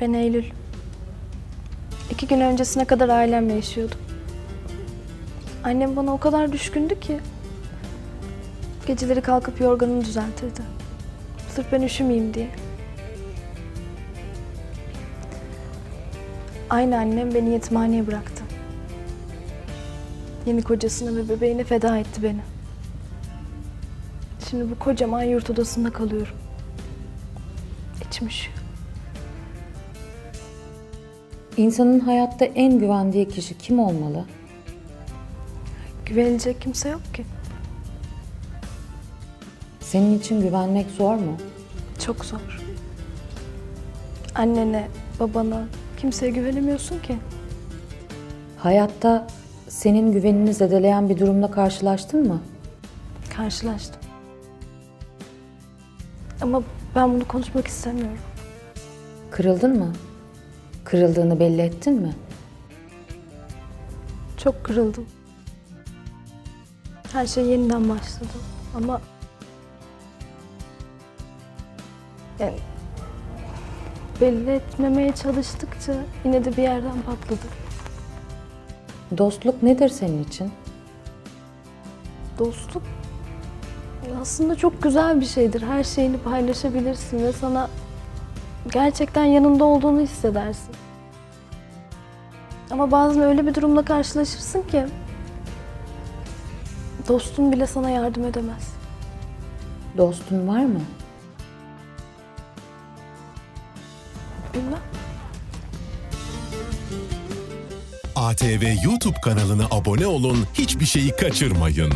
Ben Eylül. İki gün öncesine kadar ailemle yaşıyordum. Annem bana o kadar düşkündü ki. Geceleri kalkıp yorganımı düzeltirdi. Sırf ben üşümeyeyim diye. Aynı annem beni yetimhaneye bıraktı. Yeni kocasına ve bebeğine feda etti beni. Şimdi bu kocaman yurt odasında kalıyorum. İçim üşüyor. İnsanın hayatta en güvendiği kişi kim olmalı? Güvenilecek kimse yok ki. Senin için güvenmek zor mu? Çok zor. Annene, babana, kimseye güvenemiyorsun ki. Hayatta senin güvenini zedeleyen bir durumla karşılaştın mı? Karşılaştım. Ama ben bunu konuşmak istemiyorum. Kırıldın mı? Kırıldığını belli ettin mi? Çok kırıldım. Her şey yeniden başladı. Ama yani belli etmemeye çalıştıkça yine de bir yerden patladı. Dostluk nedir senin için? Dostluk aslında çok güzel bir şeydir. Her şeyini paylaşabilirsin ve sana gerçekten yanında olduğunu hissedersin. Ama bazen öyle bir durumla karşılaşırsın ki dostun bile sana yardım edemez. Dostun var mı? Bilmem. ATV YouTube kanalına abone olun, hiçbir şeyi kaçırmayın.